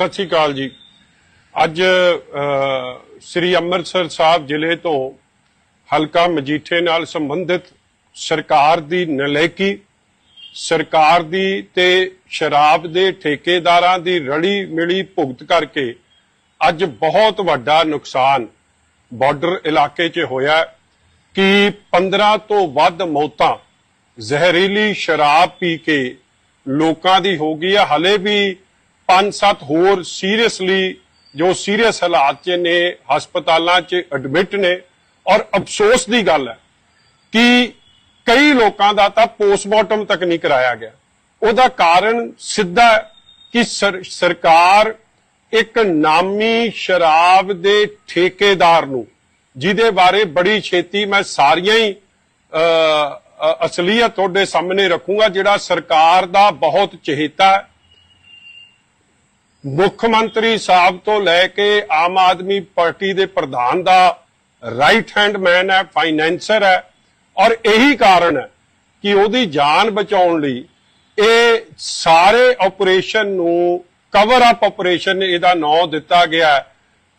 ਸਤਿ ਸ਼੍ਰੀ ਅਕਾਲ ਜੀ। ਅੱਜ ਸ੍ਰੀ ਅੰਮ੍ਰਿਤਸਰ ਸਾਹਿਬ ਜ਼ਿਲ੍ਹੇ ਤੋਂ ਹਲਕਾ ਮਜੀਠੇ ਨਾਲ ਸੰਬੰਧਿਤ ਸਰਕਾਰ ਦੀ ਨਲਾਇਕੀ ਸਰਕਾਰ ਦੀ ਤੇ ਸ਼ਰਾਬ ਦੇ ਠੇਕੇਦਾਰਾਂ ਦੀ ਰਲੀ ਮਿਲੀ ਭੁਗਤ ਕਰਕੇ ਅੱਜ ਬਹੁਤ ਵੱਡਾ ਨੁਕਸਾਨ ਬਾਰਡਰ ਇਲਾਕੇ 'ਚ ਹੋਇਆ ਕਿ 15 ਤੋਂ ਵੱਧ ਮੌਤਾਂ ਜ਼ਹਿਰੀਲੀ ਸ਼ਰਾਬ ਪੀ ਕੇ ਲੋਕਾਂ ਦੀ ਹੋ ਗਈ ਹੈ। ਹਲੇ ਵੀ 5-7 ਹੋਰ ਸੀਰੀਅਸਲੀ ਜੋ ਸੀਰੀਅਸ ਹਾਲਾਤ 'ਚ ਨੇ, ਹਸਪਤਾਲਾਂ 'ਚ ਐਡਮਿਟ ਨੇ, ਔਰ ਅਫਸੋਸ ਦੀ ਗੱਲ ਹੈ ਕਿ ਕਈ ਲੋਕਾਂ ਦਾ ਤਾਂ ਪੋਸਟਮਾਰਟਮ ਤੱਕ ਨਹੀਂ ਕਰਾਇਆ ਗਿਆ। ਉਹਦਾ ਕਾਰਨ ਸਿੱਧਾ ਕਿ ਸਰਕਾਰ ਇੱਕ ਨਾਮੀ ਸ਼ਰਾਬ ਦੇ ਠੇਕੇਦਾਰ ਨੂੰ, ਜਿਹਦੇ ਬਾਰੇ ਬੜੀ ਛੇਤੀ ਮੈਂ ਸਾਰੀਆਂ ਹੀ ਅਸਲੀਅਤ ਤੁਹਾਡੇ ਸਾਹਮਣੇ ਰੱਖੂੰਗਾ, ਜਿਹੜਾ ਸਰਕਾਰ ਦਾ ਬਹੁਤ ਚਹੇਤਾ ਹੈ। ਮੁੱਖ ਮੰਤਰੀ ਸਾਹਿਬ ਤੋਂ ਲੈ ਕੇ ਆਮ ਆਦਮੀ ਪਾਰਟੀ ਦੇ ਪ੍ਰਧਾਨ ਦਾ ਰਾਈਟ ਹੈਂਡ ਮੈਨ ਹੈ ਫਾਈਨੈਂਸਰ ਹੈ। ਔਰ ਇਹੀ ਕਾਰਨ ਹੈ ਕਿ ਉਹਦੀ ਜਾਨ ਬਚਾਉਣ ਲਈ ਇਹ ਸਾਰੇ ਆਪਰੇਸ਼ਨ ਨੂੰ ਕਵਰ ਅਪ ਆਪਰੇਸ਼ਨ ਇਹਦਾ ਨਾਮ ਦਿੱਤਾ ਗਿਆ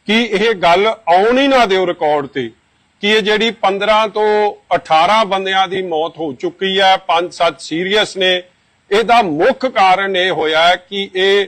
ਕਿ ਇਹ ਗੱਲ ਆਉਣ ਹੀ ਨਾ ਦਿਓ ਰਿਕਾਰਡ ਤੇ ਕਿ ਇਹ ਜਿਹੜੀ 15 ਤੋਂ 18 ਬੰਦਿਆਂ ਦੀ ਮੌਤ ਹੋ ਚੁੱਕੀ ਹੈ 5-7 ਸੀਰੀਅਸ ਨੇ। ਇਹਦਾ ਮੁੱਖ ਕਾਰਨ ਇਹ ਹੋਇਆ ਕਿ ਇਹ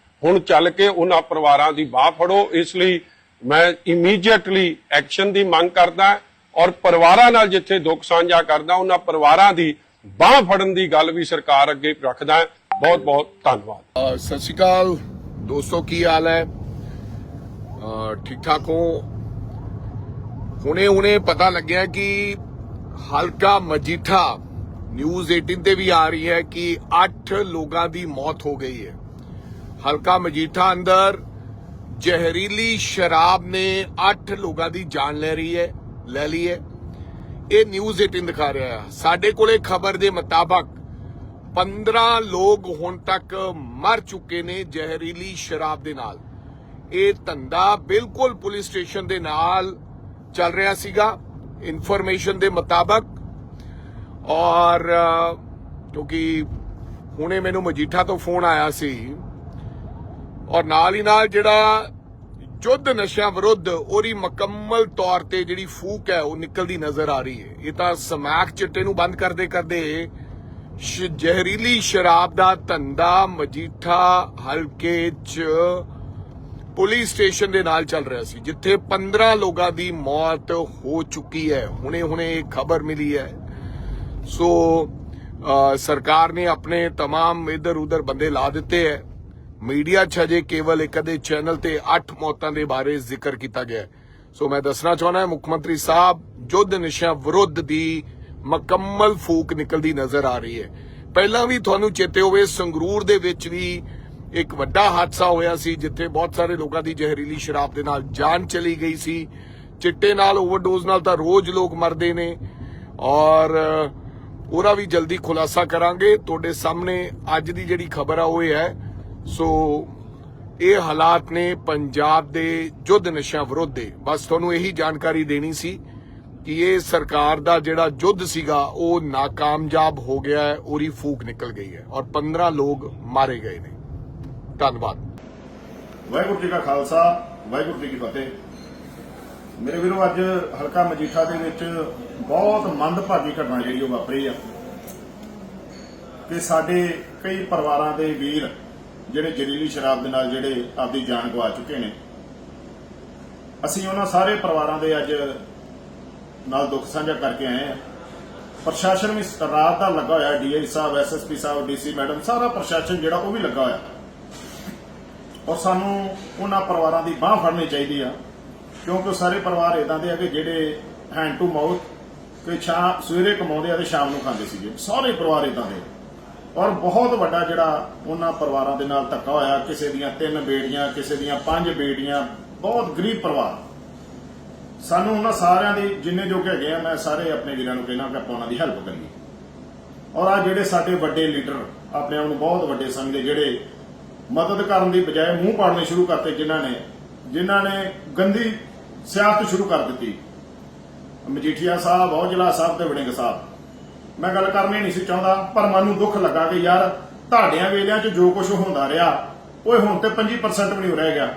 ਹੁਣ ਚੱਲ ਕੇ ਉਹਨਾਂ ਪਰਿਵਾਰਾਂ ਦੀ ਬਾਹ ਫੜੋ। ਇਸ ਲਈ ਮੈਂ ਇਮੀਡੀਏਟਲੀ ਐਕਸ਼ਨ ਦੀ ਮੰਗ ਕਰਦਾ ਔਰ ਪਰਿਵਾਰਾਂ ਨਾਲ ਜਿੱਥੇ ਦੁੱਖ ਸਾਂਝਾ ਕਰਦਾ, ਉਹਨਾਂ ਪਰਿਵਾਰਾਂ ਦੀ ਬਾਹ ਫੜਨ ਦੀ ਗੱਲ ਵੀ ਸਰਕਾਰ ਅੱਗੇ ਰੱਖਦਾ ਬਹੁਤ ਬਹੁਤ ਧੰਨਵਾਦ। ਸਤਿ ਸ਼੍ਰੀ ਅਕਾਲ। ਦੋਸਤੋ, ਕੀ ਹਾਲ ਹੈ? ਠੀਕ ਠਾਕ ਹੋ? ਹੁਣੇ ਹੁਣੇ ਪਤਾ ਲੱਗਿਆ ਕਿ ਹਲਕਾ ਮਜੀਠਾ ਨਿਊਜ਼ 18 ਤੇ ਵੀ ਆ ਰਹੀ ਹੈ ਕਿ 8 ਲੋਕਾਂ ਦੀ ਮੌਤ ਹੋ ਗਈ ਹੈ। ਹਲਕਾ ਮਜੀਠਾ ਅੰਦਰ ਜ਼ਹਿਰੀਲੀ ਸ਼ਰਾਬ ਨੇ 8 ਲੋਕਾਂ ਦੀ ਜਾਨ ਲੈ ਰਹੀ ਹੈ ਲੈ ਲਈ ਹੈ। ਇਹ ਨਿਊਜ਼ 18 ਦਿਖਾ ਰਿਹਾ ਹੈ। ਸਾਡੇ ਕੋਲੇ ਖਬਰ ਦੇ ਮੁਤਾਬਕ 15 ਲੋਕ ਹੁਣ ਤੱਕ ਮਰ ਚੁੱਕੇ ਨੇ ਜ਼ਹਿਰੀਲੀ ਸ਼ਰਾਬ ਦੇ ਨਾਲ। ਇਹ ਧੰਦਾ ਬਿਲਕੁਲ ਪੁਲਿਸ ਸਟੇਸ਼ਨ ਦੇ ਨਾਲ ਚੱਲ ਰਿਹਾ ਸੀਗਾ ਇਨਫੋਰਮੇਸ਼ਨ ਦੇ ਮੁਤਾਬਕ। ਔਰ ਅ, ਕਿਉਂਕਿ ਹੁਣੇ ਮੈਨੂੰ ਮਜੀਠਾ ਤੋਂ ਫੋਨ ਆਇਆ ਸੀ ਔਰ ਨਾਲ ਹੀ ਨਾਲ ਜਿਹੜਾ ਜੁੱਧ ਨਸ਼ਿਆਂ ਵਿਰੁੱਧ ਉਹਦੀ ਮੁਕੰਮਲ ਤੌਰ ਤੇ ਜਿਹੜੀ ਫੂਕ ਹੈ ਉਹ ਨਿਕਲਦੀ ਨਜ਼ਰ ਆ ਰਹੀ ਹੈ ਇਹ ਤਾਂ ਸਮੈਕ ਚਿੱਟੇ ਨੂੰ ਬੰਦ ਕਰਦੇ ਕਰਦੇ ਸ਼- ਜ਼ਹਿਰੀਲੀ ਸ਼ਰਾਬ ਦਾ ਧੰਦਾ ਮਜੀਠਾ ਹਲਕੇ 'ਚ ਪੁਲਿਸ ਸਟੇਸ਼ਨ ਦੇ ਨਾਲ ਚੱਲ ਰਿਹਾ ਸੀ ਜਿੱਥੇ 15 ਲੋਕਾਂ ਦੀ ਮੌਤ ਹੋ ਚੁੱਕੀ ਹੈ ਹੁਣੇ ਹੁਣੇ ਇਹ ਖਬਰ ਮਿਲੀ ਹੈ ਸੋ ਅ, ਸਰਕਾਰ ਨੇ ਆਪਣੇ तमाम ਇਧਰ ਉਧਰ ਬੰਦੇ ਲਾ ਦਿੱਤੇ ਹੈ ਮੀਡੀਆ 'ਚ ਹਜੇ ਕੇਵਲ ਇੱਕ ਅਦੇ ਚੈਨਲ ਤੇ 8 ਮੌਤਾਂ ਦੇ ਬਾਰੇ ਜ਼ਿਕਰ ਕੀਤਾ ਗਿਆ ਸੋ ਮੈਂ ਦੱਸਣਾ ਚਾਹੁੰਦਾ ਮੁੱਖ ਮੰਤਰੀ ਸਾਹਿਬ ਯੁੱਧ ਨਸ਼ਾ ਵਿਰੁੱਧ ਦੀ ਮੁਕੰਮਲ ਫੂਕ ਨਿਕਲਦੀ ਨਜ਼ਰ ਆ ਰਹੀ ਹੈ। ਪਹਿਲਾਂ ਵੀ ਤੁਹਾਨੂੰ ਚੇਤੇ ਹੋਵੇ ਸੰਗਰੂਰ ਦੇ ਵਿੱਚ ਵੀ ਇੱਕ ਵੱਡਾ ਹਾਦਸਾ ਹੋਇਆ ਸੀ ਜਿੱਥੇ ਬਹੁਤ ਸਾਰੇ ਲੋਕਾਂ ਦੀ ਜ਼ਹਿਰੀਲੀ ਸ਼ਰਾਬ ਦੇ ਨਾਲ ਜਾਨ ਚਲੀ ਗਈ ਸੀ। ਚਿੱਟੇ ਨਾਲ ਓਵਰਡੋਜ਼ ਨਾਲ ਤਾਂ ਰੋਜ਼ ਲੋਕ ਮਰਦੇ ਨੇ। ਔਰ ਅ, ਉਹਦਾ ਵੀ ਜਲਦੀ ਖੁਲਾਸਾ ਕਰਾਂਗੇ। ਤੁਹਾਡੇ ਸਾਹਮਣੇ ਅੱਜ ਦੀ ਜਿਹੜੀ ਖਬਰ ਆ ਉਹ ਹੈ ਸੋ ਇਹ ਹਾਲਾਤ ਨੇ ਪੰਜਾਬ ਦੇ ਯੁੱਧ ਨਸ਼ਾ ਵਿਰੁੱਧ ਦੇ। ਬਸ ਤੁਹਾਨੂੰ ਇਹੀ ਜਾਣਕਾਰੀ ਦੇਣੀ ਸੀ ਕਿ ਇਹ ਸਰਕਾਰ ਦਾ ਜਿਹੜਾ ਯੁੱਧ ਸੀਗਾ, ਉਹ ਨਾਕਾਮਯਾਬ ਹੋ ਗਿਆ ਹੈ ਉਹਦੀ ਫੂਕ ਨਿਕਲ ਗਈ ਹੈ ਔਰ 15 ਲੋਕ ਮਾਰੇ ਗਏ ਨੇ। ਧੰਨਵਾਦ। ਵਾਹਿਗੁਰੂ ਜੀ ਕਾ ਖਾਲਸਾ, ਵਾਹਿਗੁਰੂ ਜੀ ਕੀ ਫਤਿਹ। ਮੇਰੇ ਵੀਰੋ, ਅੱਜ ਹਲਕਾ ਮਜੀਠਾ ਦੇ ਵਿੱਚ ਬਹੁਤ ਮੰਦਭਾਗੀ ਘਟਨਾ ਜਿਹੜੀ ਉਹ ਵਾਪਰੀ ਆ। ਕਿ ਸਾਡੇ ਕਈ ਪਰਿਵਾਰਾਂ ਦੇ ਵੀਰ ਜਿਹੜੇ ਜ਼ਹਿਰੀਲੀ ਸ਼ਰਾਬ ਦੇ ਨਾਲ ਜਿਹੜੇ ਆਪਦੀ ਜਾਨ ਗਵਾ ਚੁੱਕੇ ਨੇ। ਅਸੀਂ ਉਹਨਾਂ ਸਾਰੇ ਪਰਿਵਾਰਾਂ ਦੇ ਅੱਜ ਨਾਲ ਦੁੱਖ ਸਾਂਝਾ ਕਰਕੇ ਆਏ ਹਾਂ। ਪ੍ਰਸ਼ਾਸਨ ਵੀ ਰਾਤ ਦਾ ਲੱਗਾ ਹੋਇਆ ਡੀਆਈ ਸਾਹਿਬ ਐਸਐਸਪੀ ਸਾਹਿਬ ਡੀਸੀ ਮੈਡਮ, ਸਾਰਾ ਪ੍ਰਸ਼ਾਸਨ ਜਿਹੜਾ ਉਹ ਵੀ ਲੱਗਾ ਹੋਇਆ। ਔਰ ਸਾਨੂੰ ਉਹਨਾਂ ਪਰਿਵਾਰਾਂ ਦੀ ਬਾਹ ਫੜਨੀ ਚਾਹੀਦੀ ਆ, ਕਿਉਂਕਿ ਉਹ ਸਾਰੇ ਪਰਿਵਾਰ ਇਦਾਂ ਦੇ ਆ ਕਿ ਜਿਹੜੇ ਹੈਂਡ ਟੂ ਮਾਊਥ ਕਿ ਸ਼ਾਮ ਸਵੇਰੇ ਕਮਾਉਂਦੇ ਆ ਤੇ ਸ਼ਾਮ ਨੂੰ ਖਾਂਦੇ ਸੀਗੇ। ਸਾਰੇ ਪਰਿਵਾਰ ਇਦਾਂ ਦੇ ਔਰ ਬਹੁਤ ਵੱਡਾ ਜਿਹੜਾ ਉਹਨਾਂ ਪਰਿਵਾਰਾਂ ਦੇ ਨਾਲ ਧੱਕਾ ਹੋਇਆ, ਕਿਸੇ ਦੀਆਂ ਤਿੰਨ ਬੇਟੀਆਂ, ਕਿਸੇ ਦੀਆਂ ਪੰਜ ਬੇਟੀਆਂ, ਬਹੁਤ ਗਰੀਬ ਪਰਿਵਾਰ। ਸਾਨੂੰ ਉਹਨਾਂ ਸਾਰਿਆਂ ਦੀ ਜਿੰਨੇ ਜੋ ਹੈਗੇ ਆ, ਮੈਂ ਸਾਰੇ ਆਪਣੇ ਵੀਰਾਂ ਨੂੰ ਕਹਿਣਾ ਕਿ ਆਪਾਂ ਉਹਨਾਂ ਦੀ ਹੈਲਪ ਕਰੀਏ। ਔਰ ਆ ਜਿਹੜੇ ਸਾਡੇ ਵੱਡੇ ਲੀਡਰ ਆਪਣੇ ਆਪ ਨੂੰ ਬਹੁਤ ਵੱਡੇ ਸਮਝਦੇ, ਜਿਹੜੇ ਮਦਦ ਕਰਨ ਦੀ ਬਜਾਏ ਮੂੰਹ ਪਾੜਨੇ ਸ਼ੁਰੂ ਕਰਤੇ ਜਿਨ੍ਹਾਂ ਨੇ ਜਿਨ੍ਹਾਂ ਨੇ ਗੰਦੀ ਸਿਆਸਤ ਸ਼ੁਰੂ ਕਰ ਦਿੱਤੀ। ਮਜੀਠੀਆ ਸਾਹਿਬ, ਔਜਲਾ ਸਾਹਿਬ ਤੇ ਵੜਿੰਗ ਸਾਹਿਬ। ਮੈਂ ਗੱਲ ਕਰਨੀ ਨਹੀਂ ਸੀ ਚਾਹੁੰਦਾ, ਪਰ ਮਨ ਨੂੰ ਦੁੱਖ ਲੱਗਾ ਕਿ ਯਾਰ ਤੁਹਾਡਿਆਂ ਵੇਲਿਆਂ 'ਚ ਜੋ ਕੁਝ ਹੁੰਦਾ ਰਿਹਾ, ਓਏ ਹੁਣ ਤੇ 25% ਵੀ ਨਹੀਂ ਰਹਿ ਗਿਆ।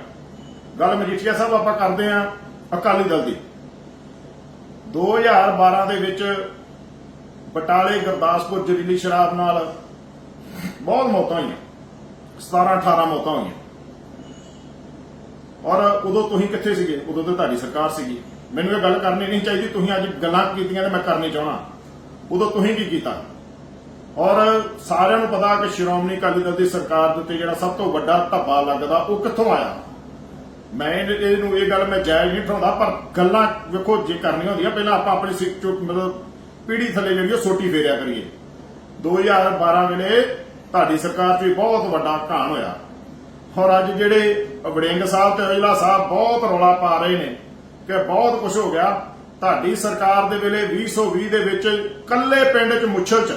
ਗੱਲ ਮਜੀਠੀਆ ਸਾਹਿਬ ਆਪਾਂ ਕਰਦੇ ਆਂ, ਅਕਾਲੀ ਦਲ ਦੀ। 2012 ਦੇ ਵਿੱਚ ਬਟਾਲੇ ਗੁਰਦਾਸਪੁਰ ਜ਼ਹਿਰੀਲੀ ਸ਼ਰਾਬ ਨਾਲ ਬਹੁਤ ਮੌਤਾਂ ਹੋਈਆਂ 17 18 ਮੌਤਾਂ ਹੋਈਆਂ। ਔਰ ਉਦੋਂ ਤੁਸੀਂ ਕਿੱਥੇ ਸੀਗੇ? ਉਦੋਂ ਤਾਂ ਤੁਹਾਡੀ ਸਰਕਾਰ ਸੀਗੀ। ਮੈਨੂੰ ਇਹ ਗੱਲ ਕਰਨੀ ਨਹੀਂ ਚਾਹੀਦੀ, ਤੁਸੀਂ ਅੱਜ ਗੱਲਾਂ ਕੀਤੀਆਂ ਤੇ ਮੈਂ ਕਰਨੀ ਚਾਹਣਾ ਉਦੋਂ ਤੁਸੀਂ ਕੀ ਕੀਤਾ? ਔਰ ਸਾਰਿਆਂ ਨੂੰ ਪਤਾ ਕਿ ਸ਼੍ਰੋਮਣੀ ਅਕਾਲੀ ਦਲ ਦੀ ਸਰਕਾਰ ਦੇ ਉੱਤੇ ਜਿਹੜਾ ਸਭ ਤੋਂ ਵੱਡਾ ਧੱਬਾ ਲੱਗਦਾ, ਉਹ ਕਿੱਥੋਂ ਆਇਆ? ਮੈਂ ਇਹਨੂੰ ਇਹ ਗੱਲ ਮੈਂ ਜਾਇਜ਼ ਨਹੀਂ ਠਾਉਂਦਾ ਪਰ ਗੱਲਾਂ ਵੇਖੋ, ਜੇ ਕਰਨੀਆਂ ਹੁੰਦੀਆਂ, ਪਹਿਲਾਂ ਆਪਾਂ ਆਪਣੀ ਸਿੱਖ ਚੁੱਕ ਮਤਲਬ ਪੀੜੀ ਥੱਲੇ ਜਿਹੜੀ ਉਹ ਸੋਟੀ ਫੇਰਿਆ ਕਰੀਏ। 2012 ਵੇਲੇ ਤੁਹਾਡੀ ਸਰਕਾਰ 'ਚ ਵੀ ਬਹੁਤ ਵੱਡਾ ਘਾਣ ਹੋਇਆ। ਔਰ ਅੱਜ ਜਿਹੜੇ ਵੜਿੰਗ ਸਾਹਿਬ ਤੇ ਔਜਲਾ ਸਾਹਿਬ ਬਹੁਤ ਰੌਲਾ ਪਾ ਰਹੇ ਨੇ, ਕਿ ਬਹੁਤ ਕੁਝ ਹੋ ਗਿਆ। ਤੁਹਾਡੀ ਸਰਕਾਰ ਦੇ ਵੇਲੇ 2020 ਦੇ ਵਿੱਚ ਕੱਲੇ ਪਿੰਡ 'ਚ ਮੁੱਛਲ 'ਚ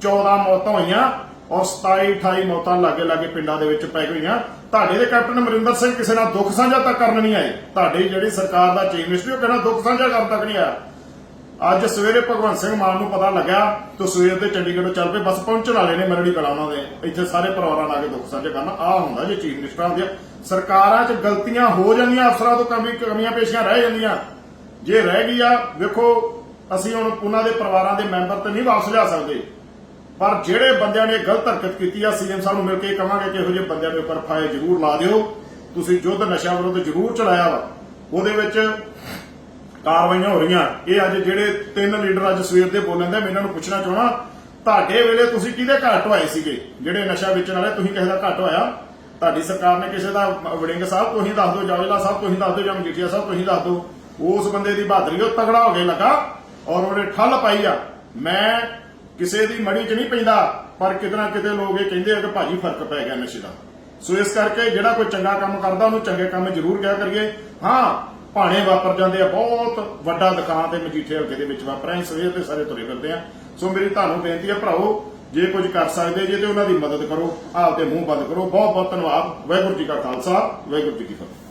14 ਮੌਤਾਂ ਹੋਈਆਂ ਔਰ 27 28 ਮੌਤਾਂ ਲਾਗੇ ਲਾਗੇ ਪਿੰਡਾਂ ਦੇ ਵਿੱਚ ਪੈ ਗਈਆਂ। ਤੁਹਾਡੇ ਦੇ ਕੈਪਟਨ ਅਮਰਿੰਦਰ ਸਿੰਘ ਕਿਸੇ ਨਾਲ ਦੁੱਖ ਸਾਂਝਾ ਤੱਕ ਕਰਨ ਨਹੀਂ ਆਏ। ਤੁਹਾਡੀ ਜਿਹੜੀ ਸਰਕਾਰ ਦਾ ਚੀਫ ਮਿਨਿਸਟਰ, ਉਹ ਕਹਿੰਦਾ ਦੁੱਖ ਸਾਂਝਾ ਕਰਨ ਤੱਕ ਨਹੀਂ ਆਇਆ। ਅੱਜ ਸਵੇਰੇ ਭਗਵੰਤ ਸਿੰਘ ਮਾਨ ਨੂੰ ਪਤਾ ਲੱਗਾ ਤੇ ਸਵੇਰ ਦੇ ਚੰਡੀਗੜ੍ਹ ਚੱਲ ਪਏ ਬਸ ਪਹੁੰਚਣ ਵਾਲੇ ਨੇ ਮਰੜੀ ਕਲਾ ਉਹਨਾਂ ਦੇ। ਇੱਥੇ ਸਾਰੇ ਪਰਿਵਾਰਾਂ ਨਾਲ ਆ ਕੇ ਦੁੱਖ ਸਾਂਝਾ ਕਰਨਾ। ਆ ਹੁੰਦਾ ਜੇ ਚੀਫ ਮਿਨਿਸਟਰਾਂ ਹੁੰਦੀਆਂ ਸਰਕਾਰਾਂ 'ਚ ਗਲਤੀਆਂ ਹੋ ਜਾਂਦੀਆਂ, ਅਫਸਰਾਂ ਤੋਂ ਕਮੀ ਕਮੀਆਂ ਪੇਸ਼ੀਆਂ ਰਹਿ ਜਾਂਦੀਆਂ। ਜੇ ਰਹਿ ਗਈ ਆ, ਵੇਖੋ, ਅਸੀਂ ਹੁਣ ਉਹਨਾਂ ਦੇ ਪਰਿਵਾਰਾਂ ਦੇ ਮੈਂਬਰ ਤੇ ਨਹੀਂ ਵਾਪਸ ਲਿਆ ਸਕਦੇ। ਪਰ ਜਿਹੜੇ ਬੰਦਿਆਂ ਨੇ ਗਲਤ ਹਰਕਤ ਕੀਤੀ ਆ ਸੀਐਮ ਸਾਹਿਬ ਨੂੰ ਮਿਲ ਕੇ ਇਹ ਕਿ ਇਹੋ ਜਿਹੇ ਬੰਦਿਆਂ ਦੇ ਉੱਪਰ ਫਾਇਰ ਜ਼ਰੂਰ ਲਾ ਦਿਓ। ਤੁਸੀਂ ਯੁੱਧ ਨਸ਼ਾ ਵਿਰੁੱਧ ਜ਼ਰੂਰ ਚਲਾਇਆ ਵਾ। ਉਹਦੇ ਵਿੱਚ ਕਾਰਵਾਈਆਂ ਹੋ ਰਹੀਆਂ। ਇਹ ਅੱਜ ਜਿਹੜੇ ਤਿੰਨ ਲੀਡਰ ਅੱਜ ਸਵੇਰ ਦੇ ਬੋਲਣ ਦੇ, ਮੈਂ ਇਹਨਾਂ ਨੂੰ ਪੁੱਛਣਾ ਚਾਹਣਾ ਤੁਹਾਡੇ ਵੇਲੇ ਤੁਸੀਂ ਕਿਹਦੇ ਘਰ ਢਵਾਏ ਸੀਗੇ? ਜਿਹੜੇ ਨਸ਼ਾ ਵੇਚਣ ਵਾਲੇ, ਤੁਸੀਂ ਕਿਸੇ ਦਾ ਘਰ ਢਵਾਇਆ ਤੁਹਾਡੀ ਸਰਕਾਰ ਨੇ ਕਿਸੇ ਦਾ, ਵੜਿੰਗ ਸਾਹਿਬ, ਤੁਸੀਂ ਦੱਸ ਦਿਓ, ਜਾਵੇਲਾ ਸਾਹਿਬ, ਤੁਸੀਂ ਦੱਸ ਦਿਓ, ਜਾਂ ਮਜੀਠੀਆ ਸਾਹਿਬ, ਤੁਸੀਂ ਦੱਸ ਦਿਓ। ਉਸ ਬੰਦੇ ਦੀ ਬਹਾਦਰੀ ਉਹ ਤਗੜਾ ਹੋ ਕੇ ਲੱਗਾ ਔਰ ਉਹਨੇ ਠੱਲ ਪਾਈ ਆ। ਮੈਂ ਕਿਸੇ ਦੀ ਮੜੀ 'ਚ ਨਹੀਂ ਪੈਂਦਾ, ਪਰ ਕਿਤੇ ਨਾ ਕਿਤੇ ਲੋਕ ਇਹ ਕਹਿੰਦੇ ਆ ਕਿ ਭਾਜੀ ਫ਼ਰਕ ਪੈ ਗਿਆ ਨਸ਼ੇ ਦਾ। ਸੋ ਇਸ ਕਰਕੇ ਜਿਹੜਾ ਕੋਈ ਚੰਗਾ ਕੰਮ ਕਰਦਾ, ਉਹਨੂੰ ਚੰਗੇ ਕੰਮ ਜ਼ਰੂਰ ਕਿਹਾ ਕਰੀਏ। ਹਾਂ, ਭਾਣੇ ਵਾਪਰ ਜਾਂਦੇ ਆ, ਬਹੁਤ ਵੱਡਾ ਦੁਕਾਨ ਤੇ ਮਜੀਠੇ ਹਲਕੇ ਦੇ ਵਿੱਚ ਵਾਪਰਿਆ ਅਸੀਂ ਸਵੇਰ ਤੇ ਸਾਰੇ ਤੁਰੇ ਫਿਰਦੇ ਆ। ਸੋ ਮੇਰੀ ਤੁਹਾਨੂੰ ਬੇਨਤੀ ਹੈ ਭਰਾਓ ਜੇ ਕੁਝ ਕਰ ਸਕਦੇ ਜੇ ਤੇ ਉਹਨਾਂ ਦੀ ਮਦਦ ਕਰੋ, ਆਪ ਦੇ ਮੂੰਹ ਬੰਦ ਕਰੋ। ਬਹੁਤ ਬਹੁਤ ਧੰਨਵਾਦ, ਵਾਹਿਗੁਰੂ ਜੀ ਕਾ ਖਾਲਸਾ, ਵਾਹਿਗੁਰੂ ਜੀ ਕੀ ਫਤਿਹ।